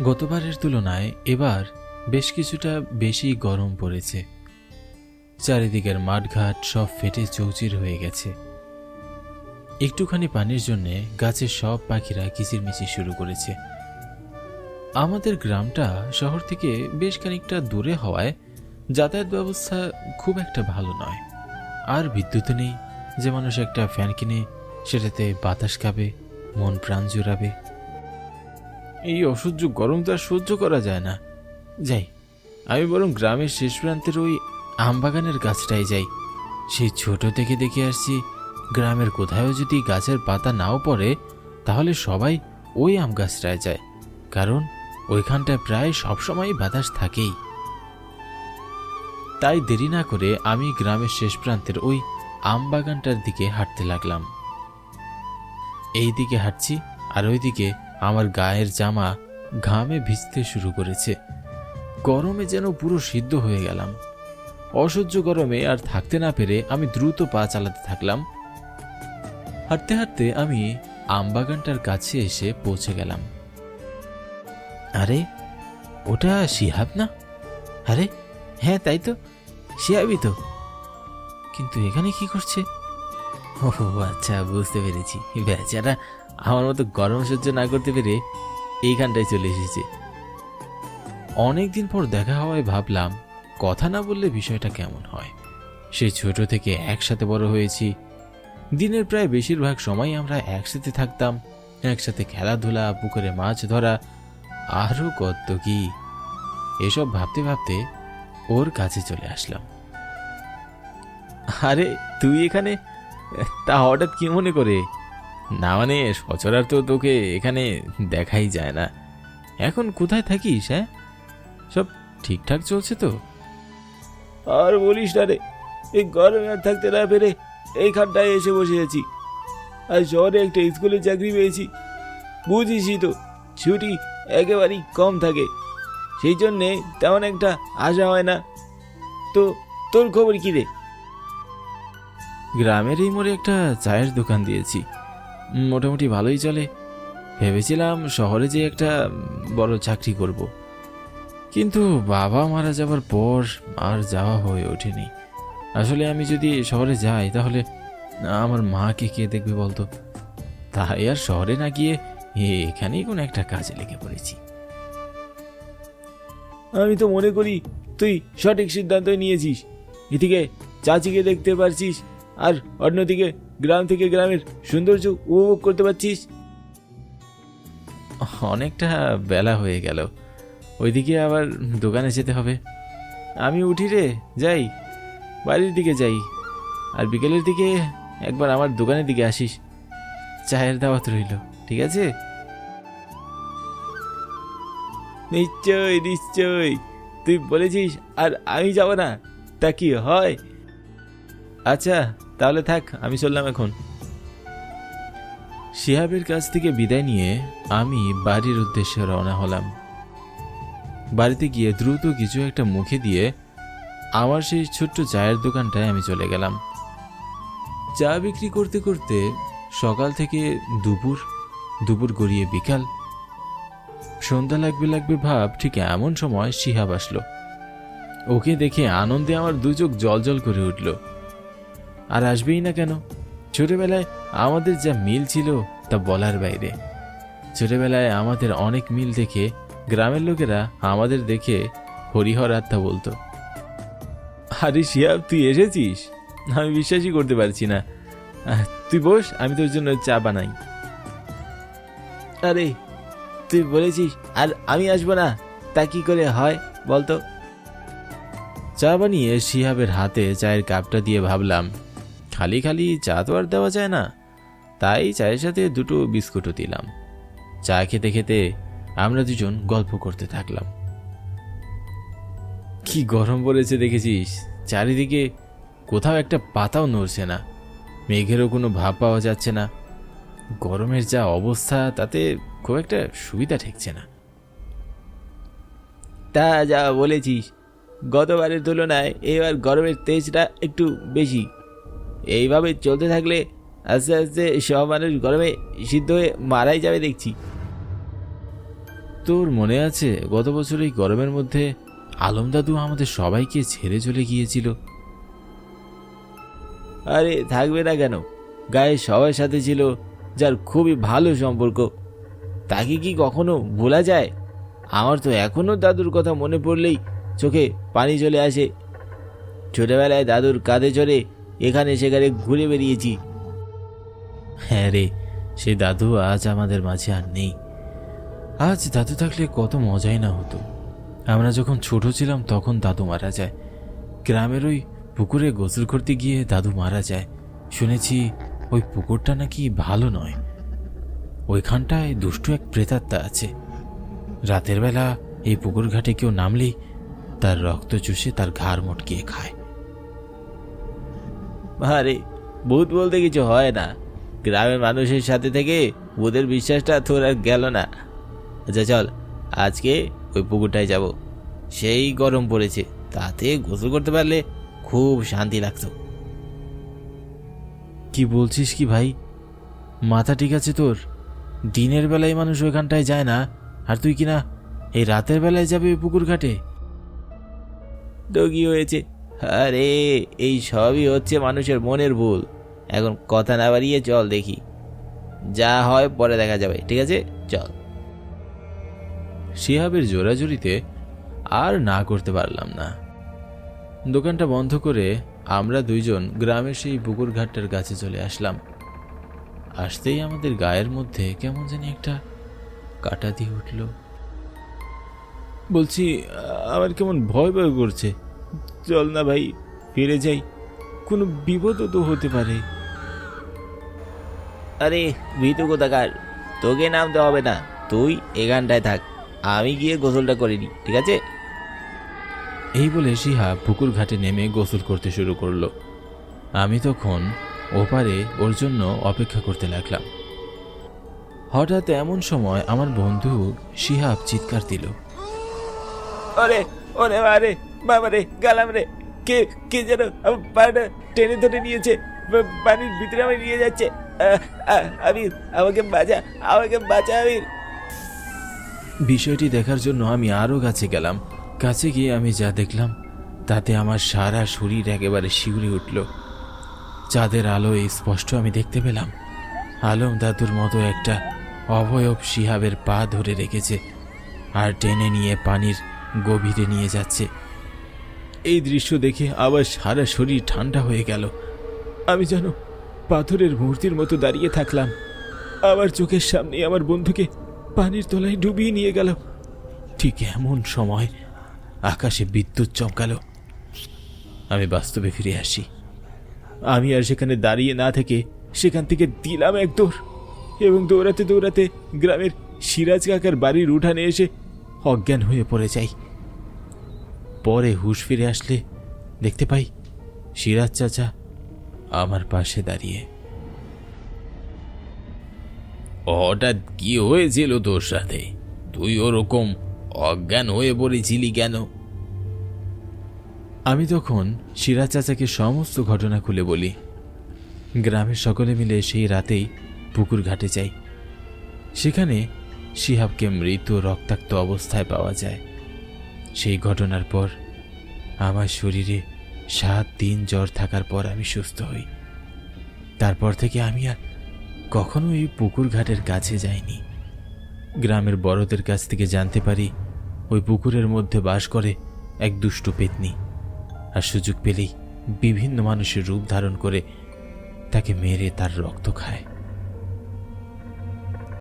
গতবারের তুলনায় এবার বেশ কিছুটা বেশি গরম পড়েছে। চারিদিকের মাঠঘাট সব ফেটে চৌচির হয়ে গেছে। একটুখানি পানির জন্য গাছের সব পাখিরা কিচিরমিচির শুরু করেছে। আমাদের গ্রামটা শহর থেকে বেশ খানিকটা দূরে হওয়ায় যাতায়াত ব্যবস্থা খুব একটা ভালো নয়। আর বিদ্যুৎ নেই, যে মানুষ একটা ফ্যান কিনে সেটাতে বাতাস খাবে, মন প্রাণ জুড়াবে এই অসহ্য গরম তো আর সহ্য করা যায় না। যাই, আমি বরং গ্রামের শেষ প্রান্তের ওই আমবাগানের গাছটায় যাই। সেই ছোট থেকে দেখে আসছি, গ্রামের কোথাও যদি গাছের পাতা নাও পড়ে, তাহলে সবাই ওই আম গাছটায় যায়। কারণ ওইখানটায় প্রায় সবসময় বাতাস থাকেই। তাই দেরি না করে আমি গ্রামের শেষ প্রান্তের ওই আম বাগানটার দিকে হাঁটতে লাগলাম। এই দিকে হাঁটছি আর ওইদিকে আমার গায়ের জামা ঘামে ভিজতে শুরু করেছে। গরমে যেন পুরো সিদ্ধ হয়ে গেলাম। অসহ্য গরমে আর থাকতে না পেরে আমি দ্রুত পা চালাতে থাকলাম। হাঁটতে হাঁটতে আমি আমবাগানটার কাছে এসে পৌঁছে গেলাম। আরে, ওটা শিহাব না? আরে হ্যাঁ তাই তো, শিহাবই তো। কিন্তু এখানে কি করছে? ও আচ্ছা বুঝতে পেরেছি। বেচারা আমার মতো গরম সহ্য না করতে পেরে এইখানটায় চলে এসেছে। অনেকদিন পর দেখা হওয়ায় ভাবলাম, কথা না বললে বিষয়টা কেমন হয়? সেই ছোট থেকে একসাথে বড় হয়েছি। দিনের প্রায় বেশিরভাগ সময় আমরা একসাথে থাকতাম, একসাথে খেলাধুলা, পুকুরে মাছ ধরা আরও কত কি। এসব ভাবতে ভাবতে ওর কাছে চলে আসলাম। আরে, তুই এখানে তা হঠাৎ কি মনে করে? না মানে সচরার তো তোকে এখানে দেখাই যায় না। এখন কোথায় থাকিস হ্যাঁ? সব ঠিকঠাক চলছে তো? আর বলিস না রে, এই গরমে আর থাকতে না পেরে এইখানটায় এসে বসে আছি। আর শহরে একটা স্কুলে চাকরি পেয়েছি, বুঝিসই তো ছুটি একেবারেই কম থাকে। সেই জন্যে তেমন একটা আশা হয় না। তো তোর খবর কী রে? গ্রামের এই মোড়ে একটা চায়ের দোকান দিয়েছি। মোটামুটি ভালোই চলে। ভেবেছিলাম শহরে যে একটা বড় চাকরি করব। কিন্তু বাবা মারা যাবার পর আর যাওয়া হয়ে ওঠেনি। আসলে আমি যদি শহরে যাই তাহলে আমার মাকে কে দেখবে বলতো? তাই আর শহরে না গিয়ে এখানেই কোনো একটা কাজে লেগে পড়েছি। আমি তো মনে করি তুই সঠিক সিদ্ধান্ত নিয়েছিস। এদিকে চাচিকে দেখতে পারছিস আর অন্যদিকে গ্রাম থেকে গ্রামের সৌন্দর্য উপভোগ করতে পারছিস? অনেকটা বেলা হয়ে গেল। ওইদিকে আবার দোকানে যেতে হবে। আমি উঠি রে যাই। বাড়ির দিকে যাই। আর বিকেলের দিকে একবার আমার দোকানের দিকে আসিস। চায়ের দাওয়াত রইল ঠিক আছে? নিশ্চয় নিশ্চয়। তুই বলেছিস আর আমি যাব না। তা কি হয়? আচ্ছা তাহলে থাক, আমি চললাম এখন। শিহাবের কাছ থেকে বিদায় নিয়ে আমি বাড়ির উদ্দেশ্যে রওনা হলাম। বাড়িতে গিয়ে দ্রুত কিছু একটা মুখে দিয়ে আমার সেই ছোট্ট চায়ের দোকানটায় আমি চলে গেলাম। চা বিক্রি করতে করতে সকাল থেকে দুপুর দুপুর গড়িয়ে বিকাল। সন্ধ্যা লাগবে লাগবে ভাব ঠিক এমন সময় শিহাব আসলো। ওকে দেখে আনন্দে আমার দু চোখ জল জল করে উঠল। আর আসবেই না কেন? ছোটবেলায় আমাদের যা মিল ছিল তা বলার বাইরে। ছোটবেলায় আমাদের অনেক মিল দেখে গ্রামের লোকেরা আমাদের দেখে হরিহর আত্মা বলতো, আরে শিয়াব তুই এসেছিস? আমি বিশ্বাসই করতে পারছি না। তুই বস, আমি তোর জন্য চা বানাই। আরে, তুই বলেছিস, আর আমি আসব না? তা কি করে হয়, বলতো? চা বানিয়ে শিহাবের হাতে চায়ের কাপটা দিয়ে ভাবলাম খালি খালি চা তো আর দেওয়া যায় না। তাই চায়ের সাথে দুটো বিস্কুটও দিলাম। চা খেতে খেতে আমরা দুজন গল্প করতে থাকলাম। কি গরম পড়েছে দেখেছিস? চারিদিকে কোথাও একটা পাতাও নড়ছে না। মেঘেরও কোনো ভাব পাওয়া যাচ্ছে না। গরমের যা অবস্থা, তাতে খুব একটা সুবিধা ঠেকছে না। তা যা বলেছিস, গতবারের তুলনায় এবার গরমের তেজটা একটু বেশি। এইভাবে চলতে থাকলে আস্তে আস্তে সব মানুষ গরমে সিদ্ধ হয়ে মারাই যাবে দেখছি। তোর মনে আছে গত বছর এই গরমের মধ্যে আলম দাদু আমাদের সবাইকে ছেড়ে চলে গিয়েছিল? আরে থাকবে না কেন? গায়ে সবার সাথে ছিল যার খুবই ভালো সম্পর্ক। তাকে কি কখনো ভোলা যায়? আমার তো এখনও দাদুর কথা মনে পড়লেই চোখে পানি চলে আসে। ছোটবেলায় দাদুর কাঁধে চড়ে এখানে সেখানে ঘুরে বেরিয়েছি। হ্যাঁ রে সেই দাদু আজ আমাদের মাঝে আর নেই। আজ দাদু থাকলে কত মজাই না হতো। আমরা যখন ছোট ছিলাম তখন দাদু মারা যায়। গ্রামের ওই পুকুরে গোসল করতে গিয়ে দাদু মারা যায়। শুনেছি ওই পুকুরটা নাকি ভালো নয়। ওইখানটায় দুষ্টু এক প্রেতাত্মা আছে। রাতের বেলা এই পুকুর ঘাটে কেউ নামলেই তার রক্ত চুষে তার ঘাড় মটকিয়ে খায়। আরে ভূত বলতে কিছু হয় না। গ্রামের মানুষের সাথে থেকে ভূতের বিশ্বাসটা তোর আর গেল না। আচ্ছা চল আজকে ওই পুকুরটায় যাব। সেই গরম পড়েছে তাতে গোসল করতে পারলে খুব শান্তি লাগতো। কি বলছিস কি ভাই? মাথা ঠিক আছে তোর? দিনের বেলায় মানুষ ওইখানটায় যায় না। আর তুই কিনা এই রাতের বেলায় যাবে ওই পুকুর ঘাটে তো কি হয়েছে আরে, এই সবই হচ্ছে মানুষের মনের ভুল। এখন কথা না বাড়িয়ে চল দেখি। যা হয় পরে দেখা যাবে, ঠিক আছে? চল। শিহাবের জোরাজুরিতে আর না করতে পারলাম না। দোকানটা বন্ধ করে আমরা দুইজন গ্রামের সেই পুকুর ঘাটটার কাছে চলে আসলাম। আসতেই আমাদের গায়ের মধ্যে কেমন জানি একটা কাটা দিয়ে উঠল। বলছি আমার কেমন ভয় ভয় করছে। চল না ভাই ফিরে যাই। কোনো বিপদও তো হতে পারে। আরে ভীতু কোথাকার? তোকে নামতে হবে না। তুই এখানটায় থাক। আমি গিয়ে গোসলটা করে নিই ঠিক আছে? এই বলে শিহা পুকুর ঘাটে নেমে গোসল করতে শুরু করল। আমি তখন ওপারে ওর জন্য অপেক্ষা করতে লাগলাম। হঠাৎ এমন সময় আমার বন্ধু শিহাব চিৎকার দিল। ওরে বারে বাবা রে, গেলাম রে। কে কে যেন আমার টেনে ধরে নিয়েছে, বা- পানির ভিতরে আমায় নিয়ে যাচ্ছে। আবির, আমাকে বাঁচা আমাকে বাঁচা, আবির। বিষয়টি দেখার জন্য আমি আরও কাছে গেলাম। কাছে গিয়ে আমি যা দেখলাম, তাতে আমার সারা শরীর একেবারে শিউরে উঠল। চাঁদের আলোয় স্পষ্ট আমি দেখতে পেলাম। আলম দাদুর মতো একটা অবয়ব শিহাবের পা ধরে রেখেছে, আর টেনে নিয়ে পানির গভীরে নিয়ে যাচ্ছে। এই দৃশ্য দেখে আবার সারা শরীর ঠান্ডা হয়ে গেল। আমি যেন পাথরের মূর্তির মতো দাঁড়িয়ে থাকলাম। আমার চোখের সামনে আমার বন্ধুকে পানির তলায় ডুবিয়ে নিয়ে গেল ঠিক এমন সময় আকাশে বিদ্যুৎ চমকালো। আমি বাস্তবে ফিরে আসি। আমি আর সেখানে দাঁড়িয়ে না থেকে সেখান থেকে দিলাম এক দৌড় এবং দৌড়াতে দৌড়াতে গ্রামের সিরাজ কাকার বাড়ির উঠানে এসে অজ্ঞান হয়ে পড়ে যাই। পরে হুশ ফিরে আসলে দেখতে পাই সিরাজ চাচা আমার পাশে দাঁড়িয়ে। হঠাৎ কি হয়েছিল তোর সাথে? তুই ওরকম অজ্ঞান হয়ে পড়েছিলি কেন? আমি তখন সিরাজ চাচাকে সমস্ত ঘটনা খুলে বলি। গ্রামের সকলে মিলে সেই রাতেই পুকুর ঘাটে যাই। সেখানে শিহাবকে মৃত রক্তাক্ত অবস্থায় পাওয়া যায়। সেই ঘটনার পর আমার শরীরে সাত দিন জ্বর থাকার পর আমি সুস্থ হই। তারপর থেকে আমি আর কখনো এই পুকুর ঘাটের কাছে যাইনি। গ্রামের বড়দের কাছ থেকে জানতে পারি, ওই পুকুরের মধ্যে বাস করে এক দুষ্ট পেতনি। আর সুযোগ পেলেই বিভিন্ন মানুষের রূপ ধারণ করে তাকে মেরে তার রক্ত খায়।